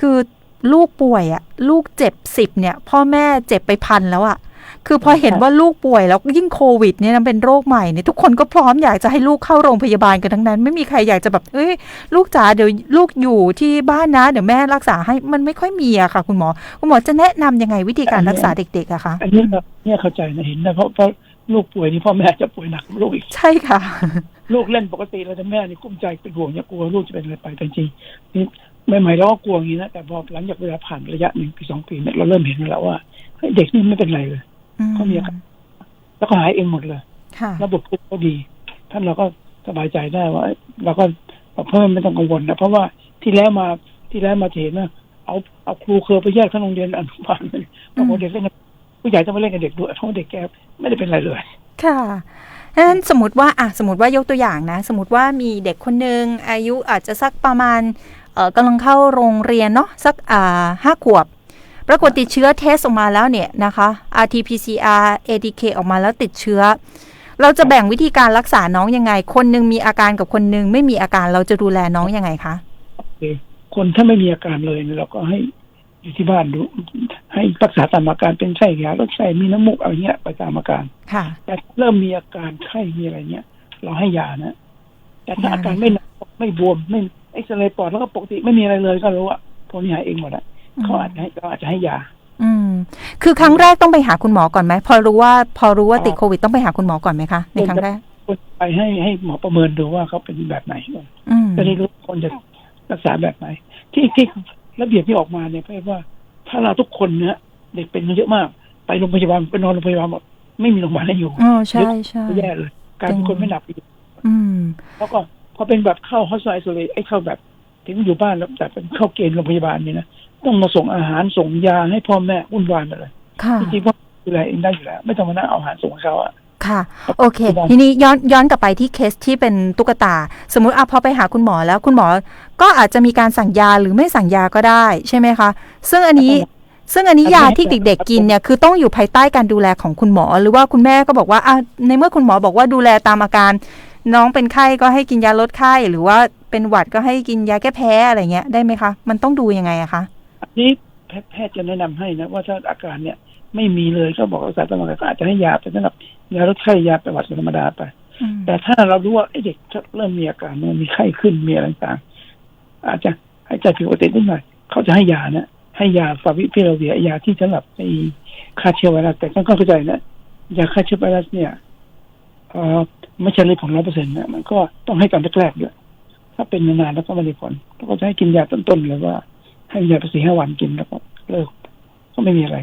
คือลูกป่วยอะลูกเจ็บสิบเนี่ย พ่อแม่เจ็บไปพันแล้วอะคือพอเห็นว่าลูกป่วยแล้วยิ่งโควิดเนี่ยนะเป็นโรคใหม่เนี่ยทุกคนก็พร้อมอยากจะให้ลูกเข้าโรงพยาบาลกันทั้งนั้น ไม่มีใครอยากจะแบบเอ้ยลูกจ๋าเดี๋ยวลูกอยู่ที่บ้านนะเดี๋ยวแม่รักษาให้มันไม่ค่อยมีอะค่ะ คุณหมอ คุณหมอจะแนะนำยังไงวิธีการรักษาเด็กๆอะคะอันนี้แบบเนี่ยเข้าใจนะเห็นนะเพราะเพราะลูกป่วยนี่พ่อแม่จะป่วยหนักกว่าลูกอีกใช่ค่ะ ลูกเล่นปกติแล้วแต่แม่นี่กุ้มใจเป็นห่วงเนี่ยกลัวลูกจะเป็นอะไรไปแต่จริงๆนี่ ใหม่ๆเราก็กลัวอย่างนี้นะแต่พอหลังจากเวลาผ่านระยะหนึ่งปีสองปีเนี่ยเราเริ่มเห็นแล้วว่าเฮ้ยเด็กนี่ไม่เป็นไรเลยเขามีอาการแล้วก็หายเองหมดเลยค่ะระบบภูมิก็ดี ท่านเราก็สบายใจได้ว่าเราก็เพิ่มไม่ต้องกังวลนะเพราะว่าที่แล้วมาที่แล้วมาจะเห็นนะเอาเอาครูเคอร์ไปแยกทั้งโรงเรียนอนุบาลเลยบางคนเด็กเล่นกับผู้ใหญ่ต้องมาเล่นกับเด็กด้วยเพราะว่าเด็กแกไม่ได้เป็นอะไรเลย ค่ะดังนั้นสมมติว่าอะสมมติว่ายกตัวอย่างนะ สมมติว่ามีเด็กคนหนึ่งอายุอาจจะสักประมาณเอ่อ กำลังเข้าโรงเรียนเนาะสักอ่าห้าขวบ ปรากฏติดเชื้อเทสออกมาแล้วเนี่ยนะคะ RT-PCR ADK ออกมาแล้วติดเชื้อ เราจะแบ่งวิธีการรักษาน้องยังไง คนหนึ่งมีอาการกับคนหนึ่งไม่มีอาการเราจะดูแลน้องยังไงคะคนถ้าไม่มีอาการเลยเนี่ยเราก็ให้อยู่ที่บ้านดู ให้รักษาตามอาการเป็นไข้ยาลดไข้มีน้ำมูกอะไรเงี้ยไปตามอาการค่ะ แต่เริ่มมีอาการไข้มีอะไรเงี้ย เราให้ยานะ แต่ถ้ายาอาการไม่หนักไม่บวมไม่เอ็กซเรย์ปอดแล้วก็ปกติไม่มีอะไรเลยก็รู้ว่าพวกนี้หายเองหมดอะเขาอาจจะให้เขาอาจจะให้ยา อืม คือครั้งแรกต้องไปหาคุณหมอก่อนไหมพอรู้ว่า พอรู้ว่าอ๋อติดโควิดต้องไปหาคุณหมอก่อนไหมคะในครั้งแรกคนไปให้ให้หมอประเมินดูว่าเขาเป็นแบบไหนก่อนอืมจะได้รู้คนจะรักษาแบบไหน ที่ที่ระเบียบที่ออกมาเนี่ยเพราะว่า ถ้าเราทุกคนเนี่ยเด็กเป็นกันเยอะมาก ไปโรงพยาบาลไปนอนโรงพยาบาลหมดไม่มีโรงพยาบาลให้อยู่อ๋อใช่ใช่แย่เลยการเป็นคนไม่หนักอีกอืมแล้วก็พ อเป็นแบบเข้าฮอสไซโซเลไอ้เข้าแบบถึงอยู่บ้านแล้วแต่เป็นเข้าเกณฑ์โรงพยาบาลเนี่ยนะต้องมาส่งอาหารส่งยาให้พ่อแม่วุ่นวายหมดเลยค่ะจริงๆพ่อดูแลเองได้อยู่แล้ว ไม่ต้องมานั่งเอาอาหารส่งให้เขาอะค่ะ โอเคได้ทีนี้ย้อนย้อนกลับไปที่เคสที่เป็นตุ๊กตา สมมุติอะพอไปหาคุณหมอแล้วคุณหมอ ก็อาจจะมีการสั่งยาหรือไม่สั่งยาก็ได้ใช่ไหมคะ ซึ่งอันนี้ซึ่งอันนี้ยาที่เด็กๆกินเนี่ยคือต้องอยู่ภายใต้การดูแลของคุณหมอ หรือว่าคุณแม่ก็บอกว่าอะในเมื่อคุณหมอบอกว่าดูแลตามอาการ น้องเป็นไข้ก็ให้กินยาลดไข้หรือว่าเป็นหวัดก็ให้กินยาแก้แพ้อะไรเงี้ยได้ไหมคะ มันต้องดูยังไงอะคะอันนี้แพทย์แพทย์จะแนะนำให้นะว่าถ้าอาการเนี่ยไม่มีเลยก็บอกรักษาตามอาการก็อาจจะให้ยาเป็นสำหรับยาลดไข้ยาประวัติธรรมดาไปอืมแต่ถ้าเรารู้ว่าไอ้เด็กเริ่มมีอาการมันมีไข้ขึ้นมีอะไรต่างๆอาจจะหายใจผิดปกตินิดหน่อยเขาจะให้ยานะให้ยาฟาวิพิลาเวียยาที่สำหรับไอ้ฆ่าเชื้อไวรัสแต่ต้องเข้าใจนะยาฆ่าเชื้อไวรัสเนี่ยเอ่อ ไม่ใช่เลยผลร้อยเปอร์เซ็นต์นะมันก็ต้องให้การแรกๆด้วยถ้าเป็นนานๆแล้วก็ไม่ได้ผลเราก็จะให้กินยาต้นๆเลยว่า ให้ยาไปสี่ห้าวันกินแล้วก็เลิกก็ไม่มีอะไร